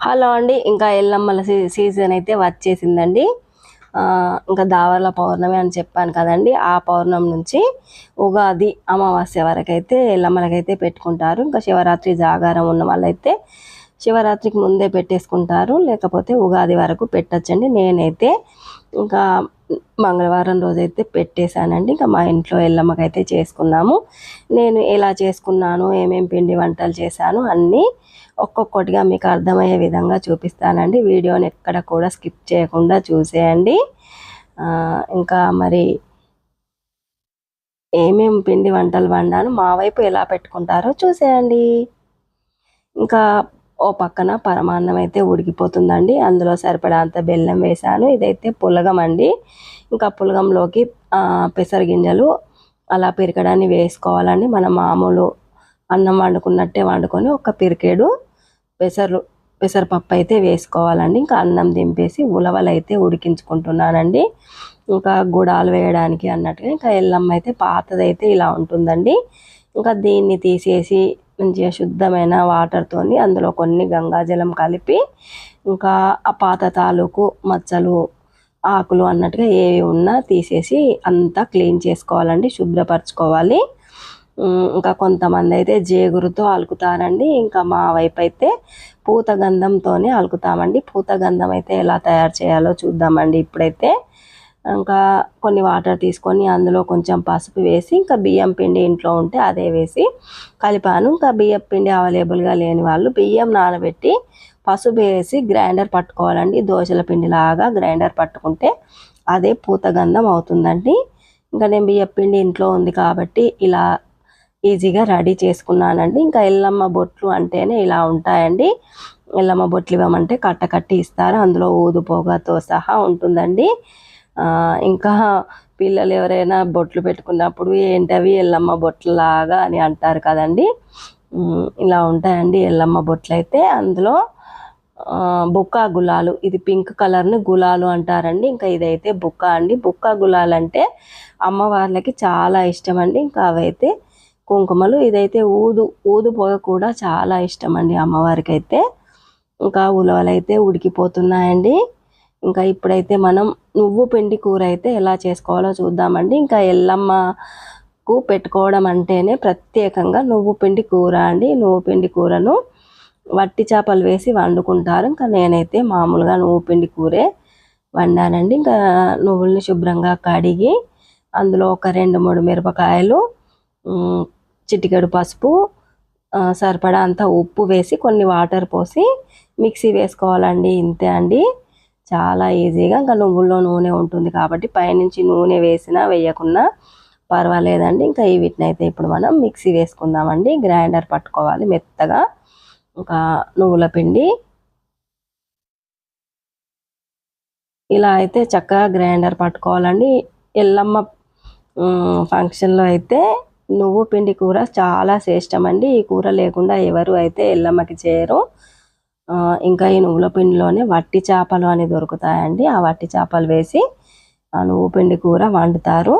Hello అండి ఇంకా ఎల్లమ్మల see- season అయితే వచ్చేసిందండి. ఇంకా దావర్ల పౌర్ణమి అని చెప్పాను కదండి ఆ పౌర్ణమి నుంచి ఉగాది అమావాస్య వరకు అయితే ఎల్లమ్మలకైతే పెట్టుకుంటారు. ఇంకా శివరాత్రి జాగారం ఉన్న వాళ్ళైతే శివరాత్రికి ముందే పెట్టేసుకుంటారు. లేకపోతే ఉగాది వరకు పెట్టచ్చండి. నేనైతే ఇంకా మంగళవారం రోజైతే పెట్టేశానండి. ఇంకా మా ఇంట్లో ఎల్లమ్మకైతే చేసుకున్నాము. నేను ఎలా చేసుకున్నాను ఏమేం పిండి వంటలు చేశాను అన్నీ ఒక్కొక్కటిగా మీకు అర్థమయ్యే విధంగా చూపిస్తానండి. వీడియోని ఎక్కడ కూడా స్కిప్ చేయకుండా చూసేయండి. ఇంకా మరి ఏమేం పిండి వంటలు వండాను మా వైపు ఎలా పెట్టుకుంటారో చూసేయండి. ఇంకా ఓ పక్కన పరమాన్నం అయితే ఉడికిపోతుందండి. అందులో సరిపడంత బెల్లం వేసాను. ఇదైతే పులగం అండి. ఇంకా పులగంలోకి పెసరగింజలు అలా పిరకడాన్ని వేసుకోవాలండి. మన మామూలు అన్నం వండుకున్నట్టే వండుకొని ఒక పిరికేడు పెసరు పెసరపప్పు అయితే వేసుకోవాలండి. ఇంకా అన్నం దింపేసి ఉలవలు అయితే ఉడికించుకుంటున్నానండి. ఇంకా గుడాలు వేయడానికి అన్నట్టుగా ఇంకా ఎల్లమ్మ అయితే పాతదైతే ఇలా ఉంటుందండి. ఇంకా దీన్ని తీసేసి మంచిగా శుద్ధమైన వాటర్తోని అందులో కొన్ని గంగాజలం కలిపి ఇంకా ఆ పాత తాలూకు మచ్చలు ఆకులు అన్నట్టుగా ఏవి ఉన్నా తీసేసి అంతా క్లీన్ చేసుకోవాలండి శుభ్రపరచుకోవాలి. ఇంకా కొంతమంది అయితే జేగురుతో అలుకుతారండి. ఇంకా మా వైపు అయితే పూత గంధంతోనే అలుకుతామండి. పూత గంధం అయితే ఎలా తయారు చేయాలో చూద్దామండి ఇప్పుడైతే. ఇంకా కొన్ని వాటర్ తీసుకొని అందులో కొంచెం పసుపు వేసి ఇంకా బియ్యం పిండి ఇంట్లో ఉంటే అదే వేసి కలిపాను. ఇంకా బియ్యం పిండి అవైలబుల్గా లేని వాళ్ళు బియ్యం నానబెట్టి పసుపు వేసి గ్రైండర్ పట్టుకోవాలండి. దోశల పిండి లాగా గ్రైండర్ పట్టుకుంటే అదే పూత గంధం అవుతుందండి. ఇంకా నేను బియ్యం పిండి ఇంట్లో ఉంది కాబట్టి ఇలా ఈజీగా రెడీ చేసుకున్నానండి. ఇంకా ఎల్లమ్మ బొట్లు అంటేనే ఇలా ఉంటాయండి. ఎల్లమ్మ బొట్లు ఇవ్వమంటే కట్ట కట్టి ఇస్తారు. అందులో ఊదు పొగతో సహా ఉంటుందండి. ఇంకా పిల్లలు ఎవరైనా బొట్లు పెట్టుకున్నప్పుడు ఏంటవి ఎల్లమ్మ బొట్లలాగా అని అంటారు కదండి. ఇలా ఉంటాయండి ఎల్లమ్మ బొట్లు అయితే అందులో బుక్క బుక్కా గులాలు ఇది పింక్ కలర్ని గులాలు అంటారండి. ఇంకా ఇదైతే బుక్క అండి. బుక్క గులాలు అంటే అమ్మవార్లకి చాలా ఇష్టం అండి ఇంకా అవైతే కుంకుమలు ఇదైతే ఊదు ఊదు పొగ కూడా చాలా ఇష్టం అండి అమ్మవారికి అయితే ఇంకా ఉలవలు అయితే ఉడికిపోతున్నాయండి. ఇంకా ఇప్పుడైతే మనం నువ్వు పిండి కూర అయితే ఎలా చేసుకోవాలో చూద్దామండి. ఇంకా ఎల్లమ్మకు పెట్టుకోవడం అంటేనే ప్రత్యేకంగా నువ్వు పిండి కూర అండి. నువ్వు పిండి కూరను వట్టి చేపలు వేసి వండుకుంటారు. ఇంకా నేనైతే మామూలుగా నువ్వు పిండి కూరే వండానండి. ఇంకా నువ్వుల్ని శుభ్రంగా కడిగి అందులో ఒక రెండు మూడు మిరపకాయలు చిటికెడు పసుపు సరిపడా అంత ఉప్పు వేసి కొన్ని వాటర్ పోసి మిక్సీ వేసుకోవాలండి. ఇంతే అండి. చాలా ఈజీగా ఇంకా నువ్వుల్లో నూనె ఉంటుంది కాబట్టి పైనుంచి నూనె వేసినా వేయకున్నా పర్వాలేదండి. ఇంకా ఈ వీటిని అయితే ఇప్పుడు మనం మిక్సీ వేసుకుందామండి. గ్రైండర్ పట్టుకోవాలి మెత్తగా. ఇంకా నువ్వుల పిండి. ఇలా అయితే చక్కగా గ్రైండర్ పట్టుకోవాలండి. ఎల్లమ్మ ఫంక్షన్లో అయితే నువ్వు పిండి కూర చాలా శ్రేష్టం అండి ఈ కూర లేకుండా ఎవరు అయితే ఎల్లమ్మకి చేయరు. ఇంకా ఈ నువ్వుల పిండిలోనే వట్టి చేపలు అని దొరుకుతాయండి. ఆ వట్టి చేపలు వేసి ఆ నువ్వు పిండి కూర వండుతారు.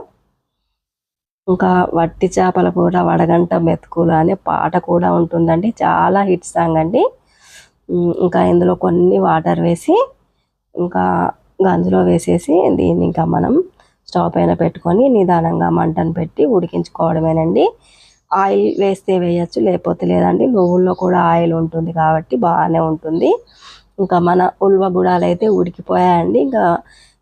ఇంకా వట్టి చేపల కూర వడగంట మెతుకులు అనే పాట కూడా ఉంటుందండి. చాలా హిట్ సాంగ్ అండి. ఇంకా ఇందులో కొన్ని వాటర్ వేసి ఇంకా గంజులో వేసేసి దీన్ని ఇంకా మనం స్టవ్ పైన పెట్టుకొని నిదానంగా మంటను పెట్టి ఉడికించుకోవడమేనండి. ఆయిల్ వేస్తే వేయచ్చు లేకపోతే లేదండి. నువ్వుల్లో కూడా ఆయిల్ ఉంటుంది కాబట్టి బాగానే ఉంటుంది. ఇంకా మన ఉల్వ గుడాలు అయితే ఉడికిపోయాయండి. ఇంకా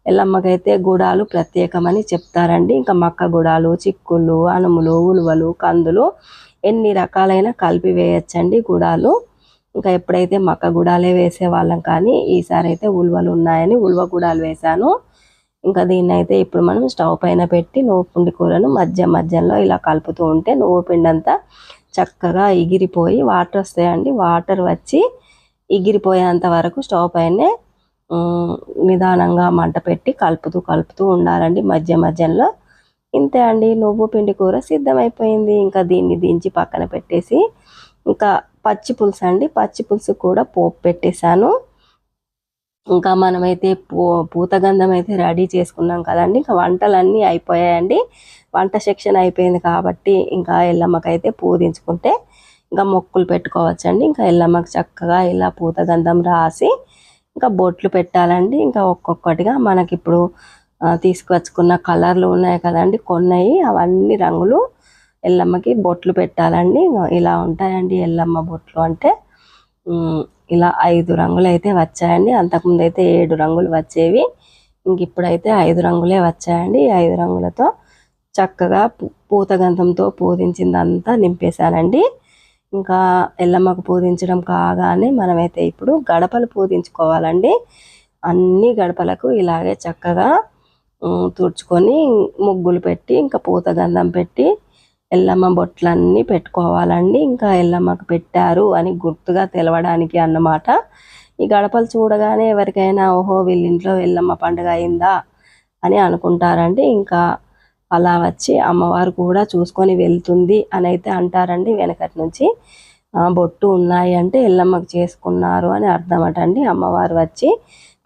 ఎల్లమ్మకైతే గుడాలు ప్రత్యేకమని చెప్తారండి. ఇంకా మక్క గుడాలు చిక్కుళ్ళు అనుములు ఉలువలు కందులు ఎన్ని రకాలైన కలిపి వేయచ్చండి గుడాలు. ఇంకా ఎప్పుడైతే మక్క గుడాలే వేసేవాళ్ళం కానీ ఈసారి అయితే ఉలువలు ఉన్నాయని ఉలువ గుడాలు వేశాను. ఇంకా దీన్ని అయితే ఇప్పుడు మనం స్టవ్ పైన పెట్టి నువ్వు పిండి కూరను మధ్య మధ్యలో ఇలా కలుపుతూ ఉంటే నువ్వు పిండి అంతా చక్కగా ఎగిరిపోయి వాటర్ వస్తాయండి. వాటర్ వచ్చి ఎగిరిపోయేంత వరకు స్టవ్ పైనే నిదానంగా మంట పెట్టి కలుపుతూ కలుపుతూ ఉండాలండి. మధ్య మధ్యలో ఇంతే అండి. నువ్వు పిండి కూర సిద్ధమైపోయింది. ఇంకా దీన్ని దించి పక్కన పెట్టేసి ఇంకా పచ్చి పులుసు అండి పచ్చి పులుసు కూడా పోపు పెట్టేశాను. ఇంకా మనమైతే పూ పూతగంధం అయితే రెడీ చేసుకున్నాం కదండి. ఇంకా వంటలన్నీ అయిపోయాయండి. వంట సెక్షన్ అయిపోయింది కాబట్టి ఇంకా ఎల్లమ్మకైతే పూజించుకుంటే ఇంకా మొక్కులు పెట్టుకోవచ్చండి. ఇంకా ఎల్లమ్మకి చక్కగా ఇలా పూత గంధం రాసి ఇంకా బొట్లు పెట్టాలండి. ఇంకా ఒక్కొక్కటిగా మనకి ఇప్పుడు తీసుకొచ్చుకున్న కలర్లు ఉన్నాయి కదండి. కొన్నవి అవన్నీ రంగులు ఎల్లమ్మకి బొట్లు పెట్టాలండి. ఇలా ఉంటాయండి ఎల్లమ్మ బొట్లు అంటే. ఇలా ఐదు రంగులు అయితే వచ్చాయండి. అంతకుముందు అయితే ఏడు రంగులు వచ్చేవి. ఇంక ఇప్పుడైతే ఐదు రంగులే వచ్చాయండి. ఈ ఐదు రంగులతో చక్కగా పూ- పూత గంధంతో పూజించిందంతా నింపేశానండి. ఇంకా ఎల్లమ్మకు పూజించడం కాగానే మనమైతే ఇప్పుడు గడపలు పూజించుకోవాలండి. అన్ని గడపలకు ఇలాగే చక్కగా తుడుచుకొని ముగ్గులు పెట్టి ఇంకా పూత గంధం పెట్టి ఎల్లమ్మ బొట్లన్నీ పెట్టుకోవాలండి. ఇంకా ఎల్లమ్మకు పెట్టారు అని గుర్తుగా తెలవడానికి అన్నమాట. ఈ గడపలు చూడగానే ఎవరికైనా ఓహో వీళ్ళింట్లో ఎల్లమ్మ పండుగ అయిందా అని అనుకుంటారండి. ఇంకా అలా వచ్చి అమ్మవారు కూడా చూసుకొని వెళ్తుంది అని అయితే అంటారండి. వెనకటి నుంచి బొట్టు ఉన్నాయి అంటే ఎల్లమ్మకు చేసుకున్నారు అని అర్థమటండి. అమ్మవారు వచ్చి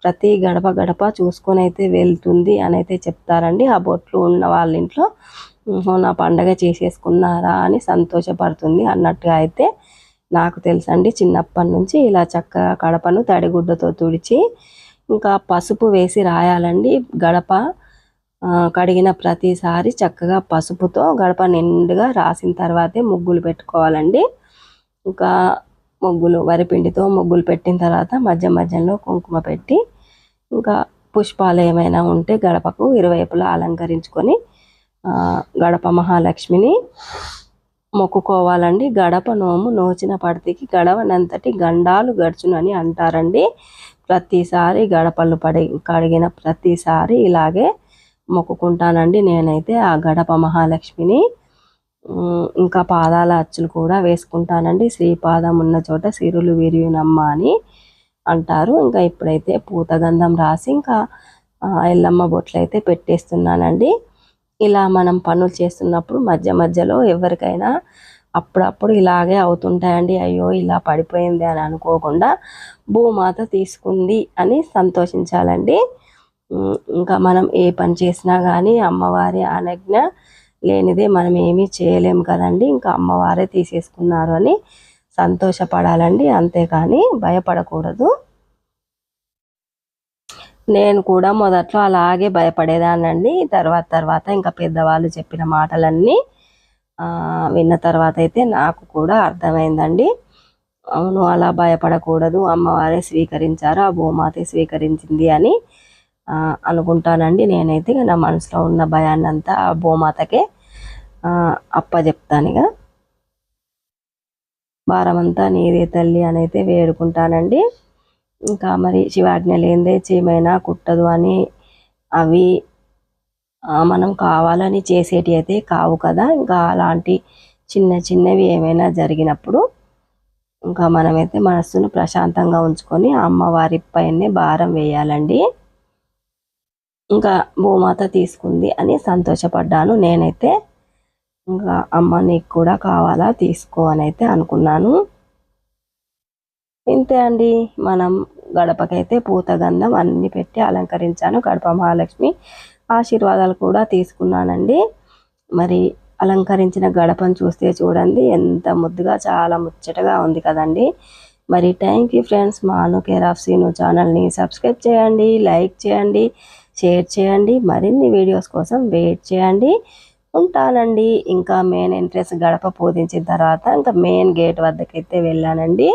ప్రతి గడప గడప చూసుకొని అయితే వెళ్తుంది అని అయితే చెప్తారండి. ఆ బొట్లు ఉన్న వాళ్ళ ఇంట్లో నా పండగ చేసేసుకున్నారా అని సంతోషపడుతుంది అన్నట్టుగా అయితే నాకు తెలుసండి చిన్నప్పటి నుంచి ఇలా చక్కగా కడపను తడిగుడ్డతో తుడిచి ఇంకా పసుపు వేసి రాయాలండి గడప. కడిగిన ప్రతిసారి చక్కగా పసుపుతో గడప నిండుగా రాసిన తర్వాతే ముగ్గులు పెట్టుకోవాలండి. ఇంకా ముగ్గులు వరిపిండితో ముగ్గులు పెట్టిన తర్వాత మధ్య మధ్యలో కుంకుమ పెట్టి ఇంకా పుష్పాలు ఏమైనా ఉంటే గడపకు ఇరువైపులా అలంకరించుకొని గడప మహాలక్ష్మిని మొక్కుకోవాలండి. గడప నోము నోచిన పడితికి గడవనంతటి గండాలు గడుచునని అంటారండి. ప్రతిసారి గడపలు పడి కడిగిన ప్రతిసారి ఇలాగే మొక్కుకుంటానండి నేనైతే ఆ గడప మహాలక్ష్మిని. ఇంకా పాదాల అచ్చులు కూడా వేసుకుంటానండి. శ్రీపాదం ఉన్న చోట సిరులు విరియునమ్మ అని అంటారు. ఇంకా ఇప్పుడైతే పూతగంధం రాసి ఇంకా ఎల్లమ్మ బొట్లు అయితే పెట్టేస్తున్నానండి. ఇలా మనం పనులు చేస్తున్నప్పుడు మధ్య మధ్యలో ఎవరికైనా అప్పుడప్పుడు ఇలాగే అవుతుంటాయండి. అయ్యో ఇలా పడిపోయింది అని అనుకోకుండా భూమాత తీసుకుంది అని సంతోషించాలండి. ఇంకా మనం ఏ పని చేసినా కానీ అమ్మవారి అనజ్ఞ లేనిదే మనం ఏమీ చేయలేము కదండి. ఇంకా అమ్మవారే తీసేసుకున్నారు అని సంతోషపడాలండి. అంతేకాని భయపడకూడదు. నేను కూడా మొదట్లో అలాగే భయపడేదానండి తర్వాత తర్వాత ఇంకా పెద్దవాళ్ళు చెప్పిన మాటలన్నీ విన్న తర్వాత అయితే నాకు కూడా అర్థమైందండి. అవును అలా భయపడకూడదు. అమ్మవారే స్వీకరించారు ఆ భూమాతే స్వీకరించింది అని అనుకుంటానండి నేనైతే. నా మనసులో ఉన్న భయాన్నంతా ఆ భూమాతకే ఆ, అప్పచెప్తానుగా భారమంతా నీదే తల్లి అని అయితే వేడుకుంటానండి. ఇంకా మరి శివాజ్ఞ లేనిదే చీమైనా కుట్టదు అని అవి మనం కావాలని చేసేటి అయితే కావు కదా. ఇంకా అలాంటి చిన్న చిన్నవి ఏమైనా జరిగినప్పుడు ఇంకా మనమైతే మనస్సును ప్రశాంతంగా ఉంచుకొని అమ్మవారి పైనే భారం వేయాలండి. ఇంకా భూమాత తీసుకుంది అని సంతోషపడ్డాను. నేనైతే ఇంకా అమ్మ నీకు కూడా కావాలా తీసుకో అని అయితే అనుకున్నాను. ఇంతే అండి. మనం గడపకైతే పూత గంధం అన్ని పెట్టి అలంకరించాను. గడప మహాలక్ష్మి ఆశీర్వాదాలు కూడా తీసుకున్నానండి. మరి అలంకరించిన గడపను చూస్తే చూడండి ఎంత ముద్దుగా చాలా ముచ్చటగా ఉంది కదండి. మరి థ్యాంక్ యూ ఫ్రెండ్స్. మాను care of care of Seenu ఛానల్ని సబ్స్క్రైబ్ చేయండి లైక్ చేయండి షేర్ చేయండి మరిన్ని వీడియోస్ కోసం వెయిట్ చేయండి. ఉంటానండి. ఇంకా మెయిన్ ఎంట్రెన్స్ గడప పూజించిన తర్వాత ఇంకా మెయిన్ గేట్ వద్దకైతే వెళ్ళానండి.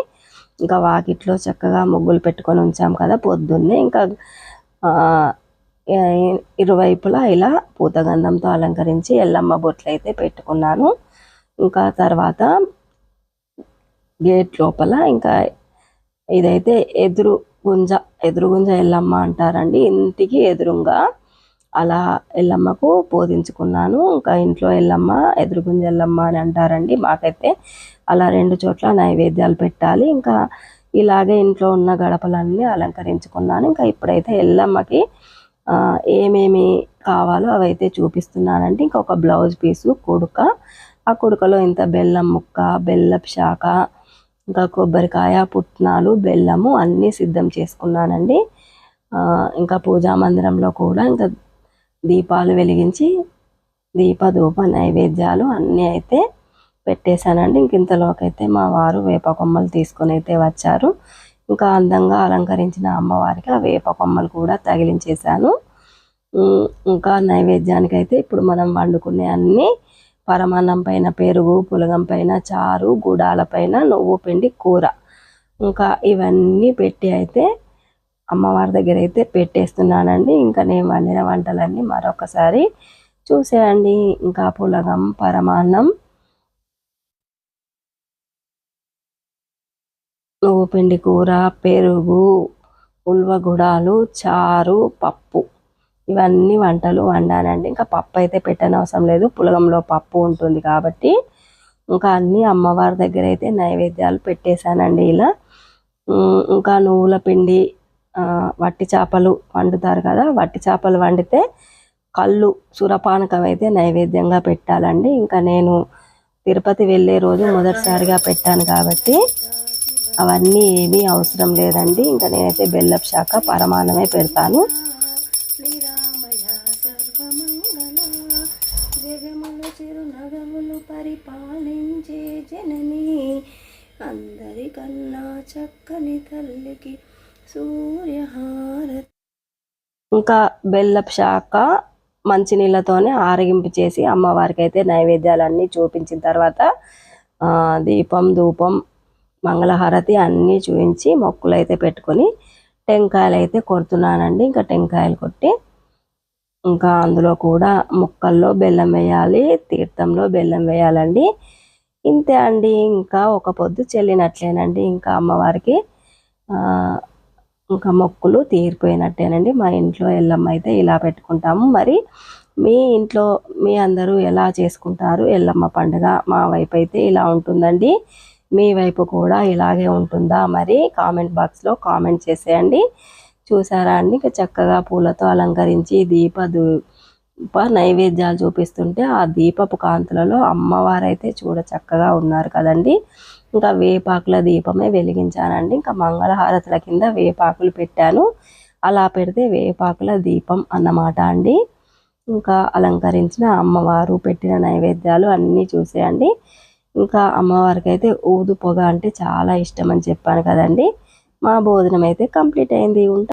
ఇంకా వాకిట్లో చక్కగా ముగ్గులు పెట్టుకొని ఉంచాం కదా పొద్దున్నే. ఇంకా ఇరువైపులా ఇలా పూతగంధంతో అలంకరించి ఎల్లమ్మ బొట్లు అయితే పెట్టుకున్నాను. ఇంకా తర్వాత గేట్ లోపల ఇంకా ఇదైతే ఎదురు గుంజ ఎదురు గుంజ ఎల్లమ్మ అంటారండి. ఇంటికి ఎదురుగా అలా ఎల్లమ్మకు బోధించుకున్నాను. ఇంకా ఇంట్లో ఎల్లమ్మ ఎదురుగుంజ ఎల్లమ్మ అని అంటారండి. మాకైతే అలా రెండు చోట్ల నైవేద్యాలు పెట్టాలి. ఇంకా ఇలాగే ఇంట్లో ఉన్న గడపలన్నీ అలంకరించుకున్నాను. ఇంకా ఇప్పుడైతే ఎల్లమ్మకి ఏమేమి కావాలో అవైతే చూపిస్తున్నానండి. ఇంకొక బ్లౌజ్ పీసు కుడుక. ఆ కుడుకలో ఇంత బెల్లం ముక్క బెల్లపు శాఖ ఇంకా కొబ్బరికాయ పుట్నాలు బెల్లము అన్నీ సిద్ధం చేసుకున్నానండి. ఇంకా పూజా మందిరంలో కూడా ఇంకా దీపాలు వెలిగించి దీప ధూప నైవేద్యాలు అన్నీ అయితే పెట్టేశానండి. ఇంక ఇంతలోకైతే మా వారు వేప కొమ్మలు తీసుకొని అయితే వచ్చారు. ఇంకా అందంగా అలంకరించిన అమ్మవారికి ఆ వేప కొమ్మలు కూడా తగిలించేశాను. ఇంకా నైవేద్యానికి అయితే ఇప్పుడు మనం వండుకునే అన్ని పరమాన్నం పైన పెరుగు పులగం పైన చారు గుడాల పైన నువ్వు పిండి కూర. ఇంకా ఇవన్నీ పెట్టి అయితే అమ్మవారి దగ్గర అయితే పెట్టేస్తున్నానండి. ఇంకా నేను వండిన వంటలన్నీ మరొకసారి చూసేయండి. ఇంకా పులగం పరమాన్నం. నువ్వు పిండి కూర పెరుగు ఉల్వగుడాలు చారు పప్పు. ఇవన్నీ వంటలు వండానండి. ఇంకా పప్పు అయితే పెట్టనవసరం లేదు. పులగంలో పప్పు ఉంటుంది కాబట్టి ఇంకా అన్నీ అమ్మవారి దగ్గర అయితే నైవేద్యాలు పెట్టేశానండి ఇలా. ఇంకా నువ్వుల పిండి వట్టి చేపలు వండుతారు కదా వట్టి చేపలు వండితే కళ్ళు సురపానకం అయితే నైవేద్యంగా పెట్టాలండి. ఇంకా నేను తిరుపతి వెళ్ళే రోజు మొదటిసారిగా పెట్టాను కాబట్టి అవన్నీ ఏమీ అవసరం లేదండి. ఇంకా నేనైతే బెల్లపు శాఖ పరమాన్నమే పెడతాను. జగములు చిరునగములు పరిపాలించే జనని అందరికన్నా చక్కని తల్లికి సూర్యహారతి ఇంకా బెల్లపు శాఖ మంచినీళ్ళతోనే ఆరగింపు చేసి అమ్మవారికి అయితే నైవేద్యాలన్నీ చూపించిన తర్వాత దీపం ధూపం మంగళహారతి అన్నీ చూపించి మొక్కులు అయితే పెట్టుకొని టెంకాయలు అయితే కొడుతున్నానండి. ఇంకా టెంకాయలు కొట్టి ఇంకా అందులో కూడా ముక్కల్లో బెల్లం వేయాలి తీర్థంలో బెల్లం వేయాలండి. ఇంతే అండి. ఇంకా ఒక పొద్దు చెల్లినట్లేనండి. ఇంకా అమ్మవారికి ఇంకా మొక్కులు తీరిపోయినట్టేనండి. మా ఇంట్లో ఎల్లమ్మ అయితే ఇలా పెట్టుకుంటాము. మరి మీ ఇంట్లో మీ అందరూ ఎలా చేసుకుంటారు? ఎల్లమ్మ పండుగ మా వైపు అయితే ఇలా ఉంటుందండి. మీ వైపు కూడా ఇలాగే ఉంటుందా? మరి కామెంట్ బాక్స్లో కామెంట్ చేసేయండి. చూసారా అండి? ఇంకా చక్కగా పూలతో అలంకరించి దీప నైవేద్యాలు చూపిస్తుంటే ఆ దీపపు కాంతులలో అమ్మవారైతే చూడ చక్కగా ఉన్నారు కదండి. ఇంకా వేపాకుల దీపమే వెలిగించానండి. ఇంకా మంగళహారతుల కింద వేపాకులు పెట్టాను. అలా పెడితే వేపాకుల దీపం అన్నమాట అండి. ఇంకా అలంకరించిన అమ్మవారు పెట్టిన నైవేద్యాలు అన్నీ చూసేయండి. ఇంకా అమ్మవారికి అయితే ఊదు పొగ అంటే చాలా ఇష్టం అని చెప్పాను కదండి. మా భోజనం అయితే కంప్లీట్ అయింది. ఉంటా